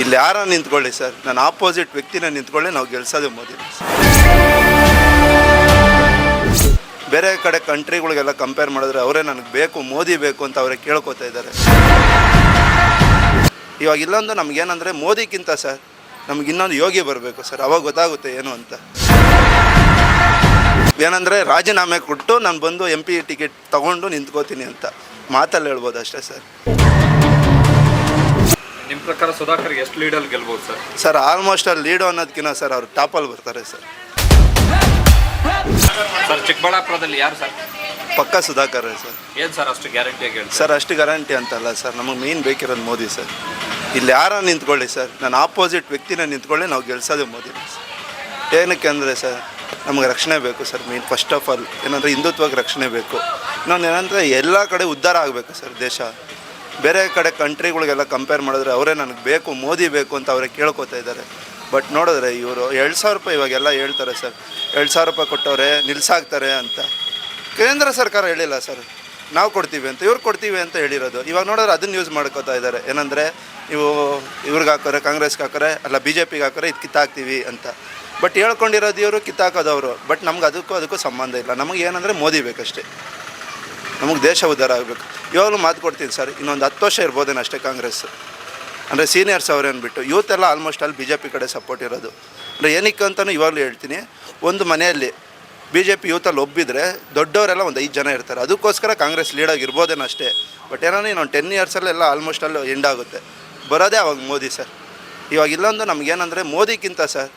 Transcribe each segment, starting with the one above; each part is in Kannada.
ಇಲ್ಲಿ ಯಾರ ನಿಂತ್ಕೊಳ್ಳಿ ಸರ್? ನಾನು ಆಪೋಸಿಟ್ ವ್ಯಕ್ತಿನ ನಿಂತ್ಕೊಳ್ಳಿ, ನಾವು ಗೆಲ್ಸೋದೇ ಮೋದಿ. ಬೇರೆ ಕಡೆ ಕಂಟ್ರಿಗಳಿಗೆಲ್ಲ ಕಂಪೇರ್ ಮಾಡಿದ್ರೆ ಅವರೇ ನನಗೆ ಬೇಕು, ಮೋದಿ ಬೇಕು ಅಂತ ಅವರೇ ಕೇಳ್ಕೊತಾ ಇದ್ದಾರೆ. ಇವಾಗ ಇಲ್ಲೊಂದು ನಮಗೇನಂದರೆ ಮೋದಿಗಿಂತ ಸರ್, ನಮ್ಗೆ ಇನ್ನೊಂದು ಯೋಗಿ ಬರಬೇಕು ಸರ್, ಅವಾಗ ಗೊತ್ತಾಗುತ್ತೆ ಏನು ಅಂತ. ಏನಂದರೆ ರಾಜೀನಾಮೆ ಕೊಟ್ಟು ನಾನು ಬಂದು ಎಂ ಪಿ ಟಿಕೆಟ್ ತೊಗೊಂಡು ನಿಂತ್ಕೋತೀನಿ ಅಂತ. ಮಾತಲ್ಲಿ ಹೇಳ್ಬೋದು ಅಷ್ಟೇ ಸರ್. ನಿಮ್ಮ ಪ್ರಕಾರ ಸುಧಾಕರ್ಗೆ ಎಷ್ಟು ಲೀಡಲ್ಲಿ ಗೆಲ್ಬೋದು ಸರ್? ಸರ್ ಆಲ್ಮೋಸ್ಟ್ ಅಲ್ಲಿ ಲೀಡು ಅನ್ನೋದಕ್ಕಿಂತ ಸರ್ ಅವ್ರು ಟಾಪಲ್ಲಿ ಬರ್ತಾರೆ ಸರ್. ಸರ್ ಚಿಕ್ಕಬಳ್ಳಾಪುರದಲ್ಲಿ ಯಾರು ಸರ್? ಪಕ್ಕ ಸುಧಾಕರ್ ಸರ್. ಏನು ಸರ್ ಅಷ್ಟು ಗ್ಯಾರಂಟಿಯಾಗಿ ಹೇಳಿ ಸರ್ ಅಷ್ಟು ಗ್ಯಾರಂಟಿ ಅಂತಲ್ಲ ಸರ್ ನಮಗೆ ಮೇನ್ ಬೇಕಿರೋದು ಮೋದಿ ಸರ್. ಇಲ್ಲಿ ಯಾರ ನಿಂತ್ಕೊಳ್ಳಿ ಸರ್ ನಾನು ಆಪೋಸಿಟ್ ವ್ಯಕ್ತಿನ ನಿಂತ್ಕೊಳ್ಳಿ ನಾವು ಗೆಲ್ಸೋದೇ ಮೋದಿ ಸರ್. ಏನಕ್ಕೆ ಅಂದರೆ ಸರ್ ನಮಗೆ ರಕ್ಷಣೆ ಬೇಕು sir main first of all ಏನಂದರೆ ಹಿಂದುತ್ವಕ್ಕೆ ರಕ್ಷಣೆ ಬೇಕು. ಇನ್ನೊಂದು ಏನಂದರೆ ಎಲ್ಲ ಕಡೆ ಉದ್ಧಾರ ಆಗಬೇಕು ಸರ್ ದೇಶ. ಬೇರೆ ಕಡೆ ಕಂಟ್ರಿಗಳಿಗೆಲ್ಲ ಕಂಪೇರ್ ಮಾಡಿದ್ರೆ ಅವರೇ ನನಗೆ ಬೇಕು, ಮೋದಿ ಬೇಕು ಅಂತ ಅವರೇ ಕೇಳ್ಕೊತಾ ಇದ್ದಾರೆ. ಬಟ್ ನೋಡಿದ್ರೆ ಇವರು ಎರಡು ಸಾವಿರ ರೂಪಾಯಿ ಇವಾಗೆಲ್ಲ ಹೇಳ್ತಾರೆ ಸರ್, ಎರಡು ಸಾವಿರ ರೂಪಾಯಿ ಕೊಟ್ಟವ್ರೆ, ನಿಲ್ಸಾಕ್ತಾರೆ ಅಂತ. ಕೇಂದ್ರ ಸರ್ಕಾರ ಹೇಳಿಲ್ಲ ಸರ್, ನಾವು ಕೊಡ್ತೀವಿ ಅಂತ, ಇವ್ರು ಕೊಡ್ತೀವಿ ಅಂತ ಹೇಳಿರೋದು. ಇವಾಗ ನೋಡಿದ್ರೆ ಅದನ್ನು ಯೂಸ್ ಮಾಡ್ಕೋತಾ ಇದ್ದಾರೆ. ಏನಂದರೆ ನೀವು ಇವ್ರಿಗೆ ಹಾಕೋರೆ, ಕಾಂಗ್ರೆಸ್ಗೆ ಹಾಕೋರೆ, ಅಲ್ಲ ಬಿ ಜೆ ಪಿಗೆ ಹಾಕೋರೆ ಇದು ಕಿತ್ತಾಕ್ತೀವಿ ಅಂತ. ಬಟ್ ಹೇಳ್ಕೊಂಡಿರೋದು ಇವರು ಕಿತ್ತಾಕೋದವರು. ಬಟ್ ನಮ್ಗೆ ಅದಕ್ಕೂ ಅದಕ್ಕೂ ಸಂಬಂಧ ಇಲ್ಲ. ನಮಗೆ ಏನಂದರೆ ಮೋದಿ ಬೇಕಷ್ಟೇ. ನಮಗೆ ದೇಶ ಉದ್ಧಾರ ಆಗಬೇಕು. ಇವಾಗಲೂ ಮಾತು ಕೊಡ್ತೀನಿ ಸರ್, ಇನ್ನೊಂದು ಹತ್ತು ವರ್ಷ ಇರ್ಬೋದೇನು ಅಷ್ಟೇ ಕಾಂಗ್ರೆಸ್. ಅಂದರೆ ಸೀನಿಯರ್ಸ್ ಅವ್ರೇನು ಬಿಟ್ಟು ಯೂತ್ ಎಲ್ಲ ಆಲ್ಮೋಸ್ಟ್ ಅಲ್ಲಿ ಬಿ ಜೆ ಪಿ ಕಡೆ ಸಪೋರ್ಟ್ ಇರೋದು. ಅಂದರೆ ಏನಕ್ಕೆ ಅಂತಲೂ ಇವಾಗಲೂ ಹೇಳ್ತೀನಿ, ಒಂದು ಮನೆಯಲ್ಲಿ ಬಿ ಜೆ ಪಿ ಯೂತಲ್ಲಿ ಒಬ್ಬಿದ್ರೆ ದೊಡ್ಡವರೆಲ್ಲ ಒಂದು ಐದು ಜನ ಇರ್ತಾರೆ. ಅದಕ್ಕೋಸ್ಕರ ಕಾಂಗ್ರೆಸ್ ಲೀಡಾಗಿರ್ಬೋದೇನೋ ಅಷ್ಟೇ. ಬಟ್ ಏನೋ ಇನ್ನೊಂದು ಟೆನ್ ಇಯರ್ಸಲ್ಲೆಲ್ಲ ಆಲ್ಮೋಸ್ಟ್ ಅಲ್ಲಿ ಎಂಡ್ ಆಗುತ್ತೆ. ಬರೋದೇ ಅವಾಗ ಮೋದಿ ಸರ್. ಇವಾಗ ಇಲ್ಲೊಂದು ನಮಗೇನಂದರೆ ಮೋದಿಗಿಂತ ಸರ್,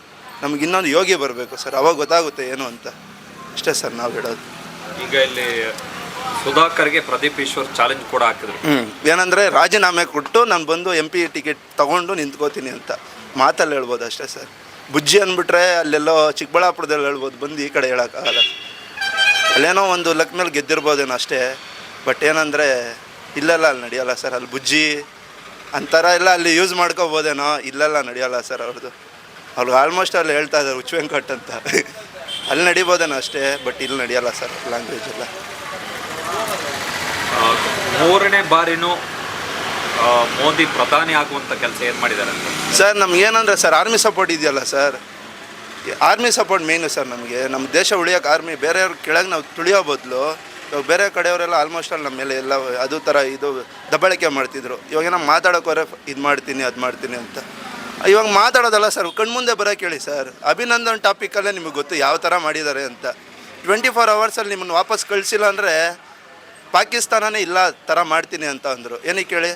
ನಮ್ಗೆ ಇನ್ನೊಂದು ಯೋಗಿ ಬರಬೇಕು ಸರ್. ಅವಾಗ ಗೊತ್ತಾಗುತ್ತೆ ಏನು ಅಂತ. ಅಷ್ಟೇ ಸರ್ ನಾವು ಹೇಳೋದು. ಈಗ ಇಲ್ಲಿ ಸುಧಾಕರ್ಗೆ ಪ್ರದೀಪ್ ಈಶ್ವರ್ ಚಾಲೆಂಜ್ ಕೂಡ ಹಾಕಿದ್ರು. ಏನಂದರೆ ರಾಜೀನಾಮೆ ಕೊಟ್ಟು ನಾನು ಬಂದು ಎಂ ಪಿ ಟಿಕೆಟ್ ತಗೊಂಡು ನಿಂತ್ಕೋತೀನಿ ಅಂತ ಮಾತಲ್ಲಿ ಹೇಳ್ಬೋದು ಅಷ್ಟೇ ಸರ್. ಬುಜ್ಜಿ ಅಂದ್ಬಿಟ್ರೆ ಅಲ್ಲೆಲ್ಲೋ ಚಿಕ್ಕಬಳ್ಳಾಪುರದಲ್ಲಿ ಹೇಳ್ಬೋದು, ಬಂದು ಈ ಕಡೆ ಹೇಳೋಕ್ಕಾಗಲ್ಲ. ಅಲ್ಲೇನೋ ಒಂದು ಲಕ್ ಮೇಲೆ ಗೆದ್ದಿರ್ಬೋದೇನೋ ಅಷ್ಟೇ. ಬಟ್ ಏನಂದರೆ ಇಲ್ಲೆಲ್ಲ ಅಲ್ಲಿ ನಡೆಯಲ್ಲ ಸರ್. ಅಲ್ಲಿ ಬುಜ್ಜಿ ಅಂತಾರ ಎಲ್ಲ ಅಲ್ಲಿ ಯೂಸ್ ಮಾಡ್ಕೋಬೋದೇನೋ ಇಲ್ಲೆಲ್ಲ ನಡೆಯಲ್ಲ ಸರ್ ಅವ್ರದ್ದು. ಅವ್ರಿಗೆ ಆಲ್ಮೋಸ್ಟ್ ಅಲ್ಲಿ ಹೇಳ್ತಾ ಇದ್ದಾರೆ ಉಚ್ಚ ವೆಂಕಟ್ ಅಂತ. ಅಲ್ಲಿ ನಡಿಬೋದೇನೋ ಅಷ್ಟೇ ಬಟ್ ಇಲ್ಲಿ ನಡೆಯಲ್ಲ ಸರ್ ಲ್ಯಾಂಗ್ವೇಜ್ ಎಲ್ಲ. ಮೂರನೇ ಬಾರಿನೂ ಮೋದಿ ಪ್ರಧಾನಿ ಆಗುವಂಥ ಕೆಲಸ ಏನು ಮಾಡಿದ್ದಾರೆ ಅಂತ? ಸರ್, ನಮ್ಗೇನಂದ್ರೆ ಸರ್ ಆರ್ಮಿ ಸಪೋರ್ಟ್ ಇದೆಯಲ್ಲ sir? Army support main sir ನಮಗೆ. ನಮ್ಮ ದೇಶ ಉಳಿಯೋಕೆ ಆರ್ಮಿ ಬೇರೆಯವ್ರ ಕೆಳಗೆ ನಾವು ತುಳಿಯೋ ಬದಲು, ಇವಾಗ ಬೇರೆ ಕಡೆಯವರೆಲ್ಲ ಆಲ್ಮೋಸ್ಟ್ ಅಲ್ಲಿ ನಮ್ಮ ಮೇಲೆ ಎಲ್ಲ ಅದು ಥರ ಇದು ದಬ್ಬಳಿಕೆ ಮಾಡ್ತಿದ್ರು. ಇವಾಗ ನಾವು ಮಾತಾಡೋಕೋರೆ ಇದು ಮಾಡ್ತೀನಿ, ಅದು ಮಾಡ್ತೀನಿ ಅಂತ. ಇವಾಗ ಮಾತಾಡೋದಲ್ಲ ಸರ್ ಕಣ್ಮುಂದೆ ಬರೋಕೆ ಹೇಳಿ ಸರ್. ಅಭಿನಂದನ್ ಟಾಪಿಕಲ್ಲೇ ನಿಮಗೆ ಗೊತ್ತು ಯಾವ ಥರ ಮಾಡಿದ್ದಾರೆ ಅಂತ. ಟ್ವೆಂಟಿ ಫೋರ್ ಅವರ್ಸಲ್ಲಿ ನಿಮ್ಮನ್ನು ವಾಪಸ್ ಕಳಿಸಿಲ್ಲ ಅಂದರೆ ಪಾಕಿಸ್ತಾನನೇ ಇಲ್ಲ ಥರ ಮಾಡ್ತೀನಿ ಅಂತ ಅಂದರು. ಏನಕ್ಕೆ ಕೇಳಿ?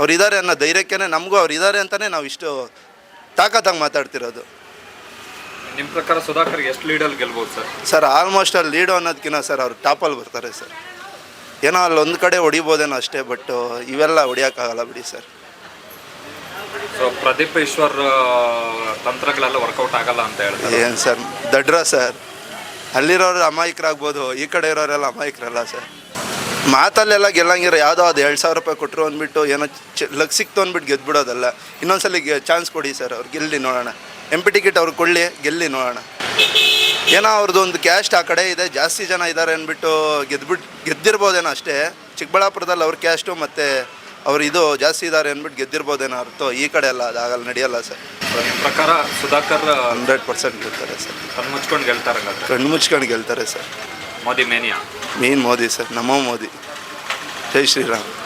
ಅವ್ರು ಇದ್ದಾರೆ ಅನ್ನೋ ಧೈರ್ಯಕ್ಕೇ ನಮಗೂ ಅವ್ರು ಇದ್ದಾರೆ ಅಂತಲೇ ನಾವು ಇಷ್ಟು ತಾಕತ್ತಾಗಿ ಮಾತಾಡ್ತಿರೋದು. ನಿಮ್ಮ ಪ್ರಕಾರ ಸುಧಾಕರ್ಗೆ ಎಷ್ಟು ಲೀಡಲ್ಲಿ ಗೆಲ್ಬೋದು ಸರ್? ಸರ್ ಆಲ್ಮೋಸ್ಟ್ ಅಲ್ಲಿ ಲೀಡು ಅನ್ನೋದಕ್ಕಿಂತ ಸರ್ ಅವ್ರು ಟಾಪಲ್ಲಿ ಬರ್ತಾರೆ ಸರ್. ಏನೋ ಅಲ್ಲಿ ಒಂದು ಕಡೆ ಹೊಡಿಬೋದೇನೋ ಅಷ್ಟೇ ಬಟ್ ಇವೆಲ್ಲ ಹೊಡಿಯೋಕ್ಕಾಗಲ್ಲ ಬಿಡಿ ಸರ್. ಸೊ ಪ್ರದೀಪ್ ಈಶ್ವರ್ ತಂತ್ರಗಳೆಲ್ಲ ವರ್ಕೌಟ್ ಆಗಲ್ಲ ಅಂತ ಹೇಳ್ತಾರೆ. ಏನು ಸರ್ ದಡ್ರ ಸರ್. ಅಲ್ಲಿರೋರು ಅಮಾಯಕರಾಗ್ಬೋದು ಈ ಕಡೆ ಇರೋರೆಲ್ಲ ಅಮಾಯಕರಲ್ಲ ಸರ್. ಮಾತಲ್ಲೆಲ್ಲ ಗೆಲ್ಲಂಗಿರೋ ಯಾವುದೋ ಅದು ಎರಡು ಸಾವಿರ ರೂಪಾಯಿ ಕೊಟ್ಟರು ಅಂದ್ಬಿಟ್ಟು ಏನೋ ಚ ಲಕ್ ಸಿಕ್ತು ಅಂದ್ಬಿಟ್ಟು ಗೆದ್ಬಿಡೋದಲ್ಲ. ಇನ್ನೊಂದ್ಸಲ ಚಾನ್ಸ್ ಕೊಡಿ ಸರ್ ಅವ್ರು ಗೆಲ್ಲಿ ನೋಡೋಣ. ಎಂ ಪಿ ಟಿಕೆಟ್ ಅವ್ರು ಕೊಡಲಿ ಗೆಲ್ಲಿ ನೋಡೋಣ. ಏನೋ ಅವ್ರದ್ದು ಒಂದು ಕ್ಯಾಸ್ಟ್ ಆ ಕಡೆ ಇದೆ ಜಾಸ್ತಿ ಜನ ಇದ್ದಾರೆ ಅಂದ್ಬಿಟ್ಟು ಗೆದ್ಬಿಟ್ಟು ಗೆದ್ದಿರ್ಬೋದೇನೋ ಅಷ್ಟೇ. ಚಿಕ್ಕಬಳ್ಳಾಪುರದಲ್ಲಿ ಅವ್ರ ಕ್ಯಾಸ್ಟು ಮತ್ತು ಅವ್ರು ಇದು ಜಾಸ್ತಿ ಇದ್ದಾರೆ ಅಂದ್ಬಿಟ್ಟು ಗೆದ್ದಿರ್ಬೋದೇನೋ ಅರ್ಥ ಈ ಕಡೆ ಎಲ್ಲ ಅದಾಗಲ್ಲ ನಡೆಯಲ್ಲ ಸರ್. ನಿಮ್ಮ ಪ್ರಕಾರ ಸುಧಾಕರ್ ಹಂಡ್ರೆಡ್ ಪರ್ಸೆಂಟ್ ಗೆಲ್ತಾರೆ ಸರ್. ಕಣ್ಣು ಮುಚ್ಕೊಂಡು ಗೆಲ್ತಾರೆ ಕಣ್ಣು ಮುಚ್ಕೊಂಡು ಗೆಲ್ತಾರೆ sir. Modi mania? Main Modi sir Namo Modi. ಜೈ ಶ್ರೀರಾಮ್.